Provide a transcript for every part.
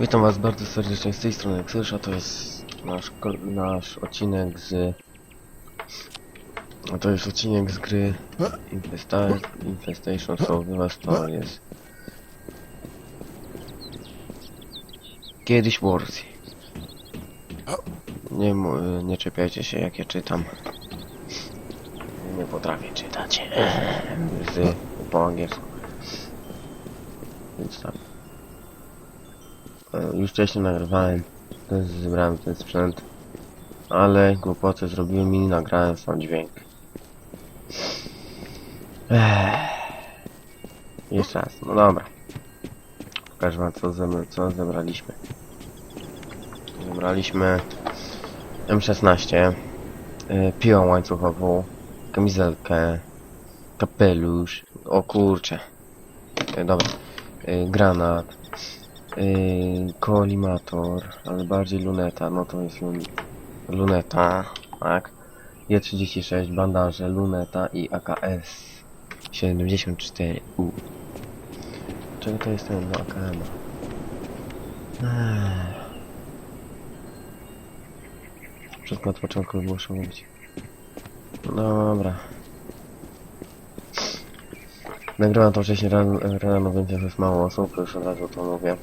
Witam was bardzo serdecznie z tej strony Xysza, to jest nasz, nasz odcinek z... To jest odcinek z gry Infesta Infestation Survivors, to jest... Kiedyś Warsy. Nie, nie czepiajcie się jak ja czytam. Nie potrafię czytać z, po angielsku. Więc tak. E, Już wcześniej nagrywałem, też zebrałem ten sprzęt, ale głupoty zrobiłem i nagrałem sam dźwięk. Ech. Jeszcze raz, no dobra. Pokażę wam co, zem co zebraliśmy. Zebraliśmy M16, y, piłę łańcuchową, kamizelkę, kapelusz, o kurcze, dobra, y, granat, Yy, kolimator, ale bardziej luneta, no to jest lun luneta, tak. J36, bandaże, luneta i AKS 74U. Czego to jest ten do AKM? Ech. Wszystko od początku muszę mówić. Dobra. Nagrywam to wcześniej rano, rano, więc jest mało osób, już od razu to mówię.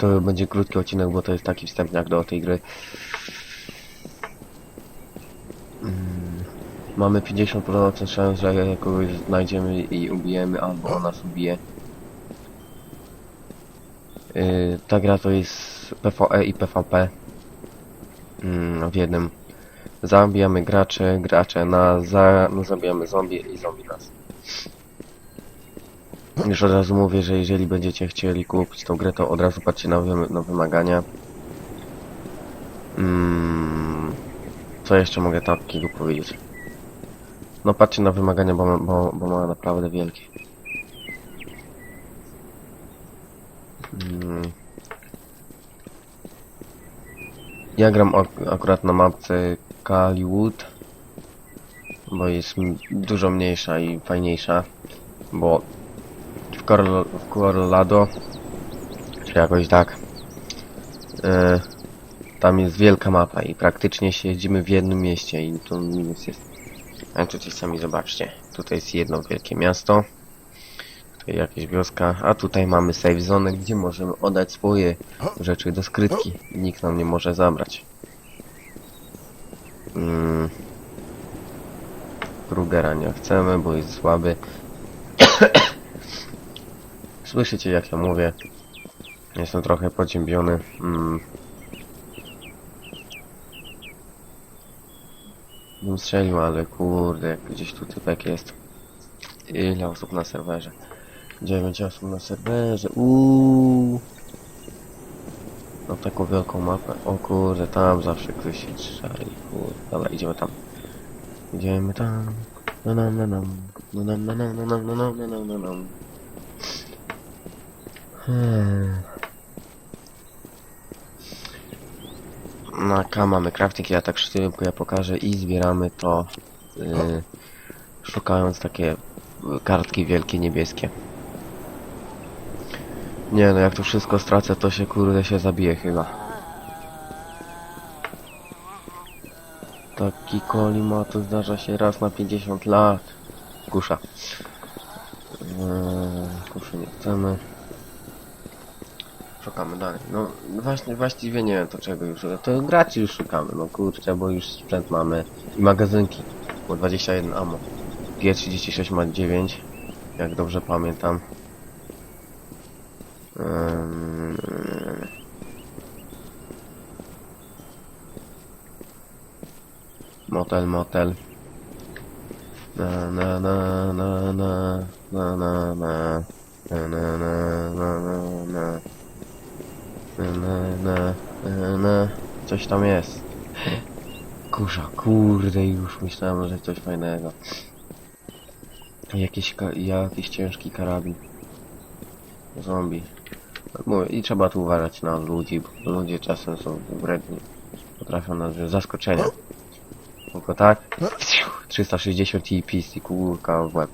To będzie krótki odcinek, bo to jest taki wstępniak do tej gry. Mm, Mamy 50% szans, że kogoś znajdziemy i ubijemy, albo on nas ubije. Yy, ta gra to jest PvE i PvP mm, w jednym. Zabijamy graczy, gracze na za, no, zabijamy zombie i zombie nas. Już od razu mówię, że jeżeli będziecie chcieli kupić tą grę, to od razu patrzcie na, wy na wymagania. Mm, co jeszcze mogę takiego powiedzieć? No patrzcie na wymagania, bo bo, bo ma naprawdę wielkie. Mm. Ja gram ak akurat na mapce Kaliwood, bo jest dużo mniejsza i fajniejsza, bo w, Corlo, w Corlado, czy jakoś tak, e, tam jest wielka mapa i praktycznie siedzimy w jednym mieście i tu minus jest. A tutaj sami zobaczcie, tutaj jest jedno wielkie miasto, tutaj jakaś wioska, a tutaj mamy save zone, gdzie możemy oddać swoje rzeczy do skrytki i nikt nam nie może zabrać. Mm. Krugera nie chcemy, bo jest słaby. Słyszycie jak ja mówię. Jestem trochę podziębiony. Mm. Bym strzelił, ale kurde, gdzieś tu typek jest. Ile osób na serwerze? 9 osób na serwerze. Uuu. No taką wielką mapę. O kurde, tam zawsze ktoś się strzeli. Kurde. Dobra, idziemy tam. Idziemy tam. No nam, no nam. No nam, no nam, no nam, no nam, no nam, no nam. Hmm. Na K mamy crafting, ja tak szybko ja pokażę i zbieramy to yy, szukając takie kartki wielkie niebieskie. Nie no, jak to wszystko stracę, to się kurde się zabije chyba. Taki kolimato zdarza się raz na 50 lat. Kusza. Yy, kuszy nie chcemy. Szukamy dalej. No właśnie, właściwie nie wiem to czego już. To graczy już szukamy, no kurczę, bo już sprzęt mamy. I magazynki. Bo 21 ammo. G36 ma 9. Jak dobrze pamiętam. Ym, Motel, motel. Na na na na na na na na na na na na na na na na Coś tam jest. Kurza, kurde już myślałem, że coś fajnego. Jakiś, jakiś ciężki karabin. Zombie. I trzeba tu uważać na ludzi, bo ludzie czasem są wredni. Potrafią nas wziąć zaskoczenia. Tylko tak? 360 i pis i kurka w łeb.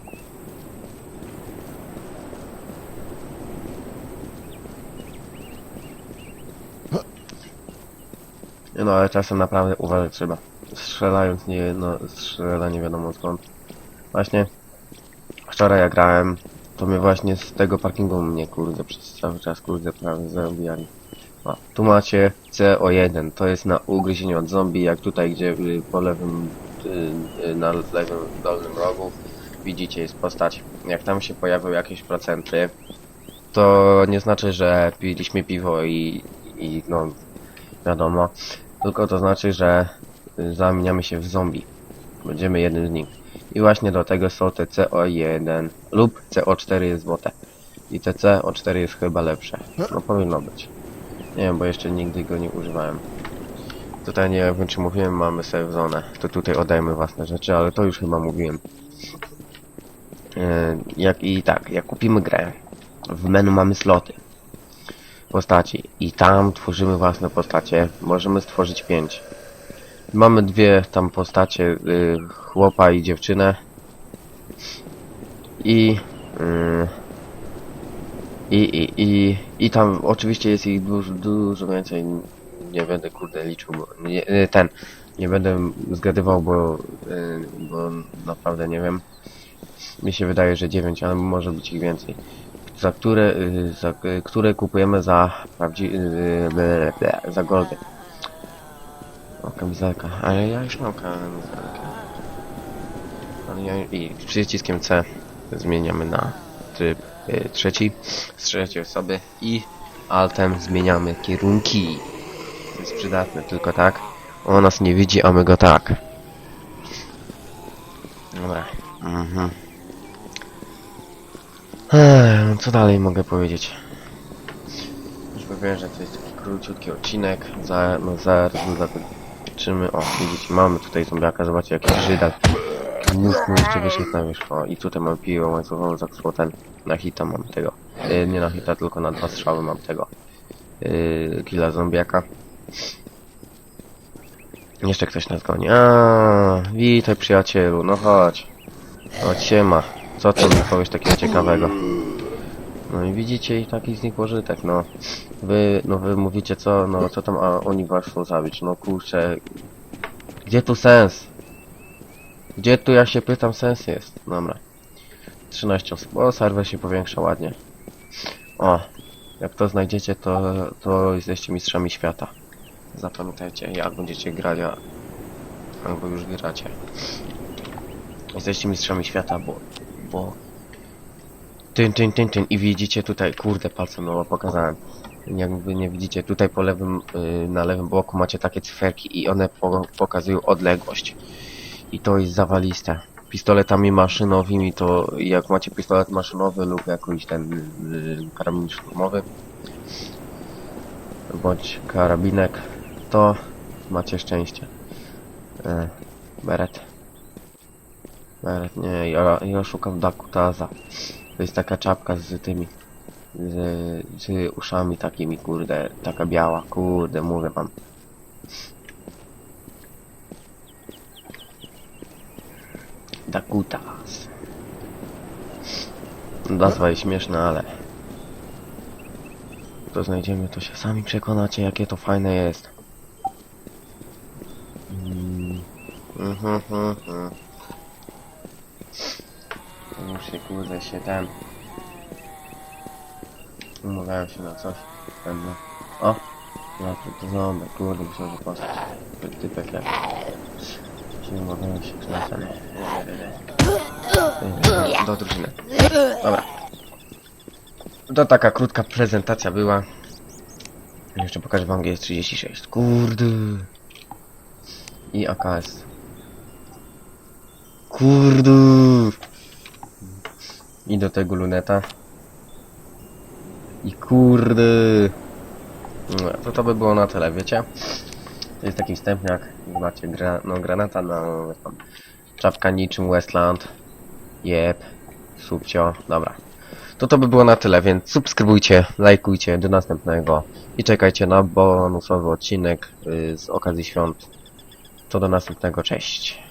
No ale czasem naprawdę uważać trzeba. Strzelając nie, no, strzela nie wiadomo skąd. Właśnie, wczoraj jak grałem, to mnie właśnie z tego parkingu mnie kurde przez cały czas kurde prawie zabijali. O, tu macie CO1, to jest na ugryzienie od zombie, jak tutaj gdzie y, po lewym, y, y, na lewym dolnym rogu widzicie jest postać. Jak tam się pojawią jakieś procenty, to nie znaczy, że piliśmy piwo i, i no wiadomo, tylko to znaczy, że y, zamieniamy się w zombie. Będziemy jednym z nich. I właśnie do tego są te CO1 lub CO4 jest złote. I te CO4 jest chyba lepsze. No powinno być. Nie wiem, bo jeszcze nigdy go nie używałem. Tutaj nie wiem czy mówiłem, mamy save. To tutaj oddajemy własne rzeczy, ale to już chyba mówiłem. E, Jak i tak, jak kupimy grę, w menu mamy sloty postaci i tam tworzymy własne postacie. Możemy stworzyć pięć. Mamy dwie tam postacie, y, chłopa i dziewczynę. I, y, i, i, i, i tam oczywiście jest ich dużo, dużo więcej. Nie będę kurde liczył, bo nie, y, ten, nie będę zgadywał, bo, y, bo naprawdę nie wiem. Mi się wydaje, że 9, ale może być ich więcej. Za które, y, za, y, które kupujemy za prawdziwe, za goldy. O, kamizelka. Ale ja już mam kamizelkę. Ale ja i przyciskiem C zmieniamy na tryb y, trzeci z trzeciej osoby i altem zmieniamy kierunki. To jest przydatne, tylko tak. On nas nie widzi, a my go tak. Dobra. Mhm. No co dalej mogę powiedzieć? Już powiem, że to jest taki króciutki odcinek. Za, no zaraz zobaczymy. O, widzicie, mamy tutaj zombiaka, zobaczcie jaki żydal. Mnóstwo jeszcze wyszedł na wierzch. O, i tutaj mam piłę łańcuchową za ten. Na hita mam tego. Yy, nie na hita, tylko na dwa strzały mam tego. Yy, killa zombiaka. Jeszcze ktoś nas goni. A, witaj przyjacielu, no chodź. Chodź siema. Co mi powiesz takiego ciekawego? No i widzicie i taki z nich pożytek, no. Wy, no wy mówicie co, no co tam, a oni was chcą zabić, no kurczę. Gdzie tu sens? Gdzie tu, ja się pytam, sens jest? Dobra. 13 osób. O, serwer się powiększa ładnie. O, jak to znajdziecie, to, to jesteście mistrzami świata. Zapamiętajcie, jak będziecie grali, albo już gracie. Jesteście mistrzami świata, bo... bo... Tyn, tyn, tyn, tyn. I widzicie tutaj, kurde, palcem no pokazałem. Jakby nie widzicie, tutaj po lewym, y, na lewym boku macie takie cyferki i one po, pokazują odległość. I to jest zawaliste. Pistoletami maszynowymi to jak macie pistolet maszynowy lub jakiś ten y, karabin szturmowy bądź karabinek, to macie szczęście. E, beret. Beret, nie, ja, ja szukam Dakutaza. To jest taka czapka z tymi, z, z uszami takimi, kurde, taka biała, kurde, mówię wam. Dakutas. Nazwa jest śmieszna, ale to znajdziemy, to się sami przekonacie, jakie to fajne jest. Mm. Mhm, mhm. Kurde się ten. Umawiałem się na coś. Ten, no. O! No to, to ząbek, kurde, myślę, że postać. Typek jak. Się umawiałem się ten. Do drużyny. Dobra. To taka krótka prezentacja była. Jeszcze pokażę wam GS36. Kurde. I AKS. Kurde. I do tego luneta. I kurde. No, to to by było na tyle, wiecie? To jest taki wstępniak. Macie gra, no, granata na tam, czapka niczym Westland. Jep. Subcio. Dobra. To to by było na tyle, więc subskrybujcie, lajkujcie do następnego i czekajcie na bonusowy odcinek y, z okazji świąt. To do następnego, cześć.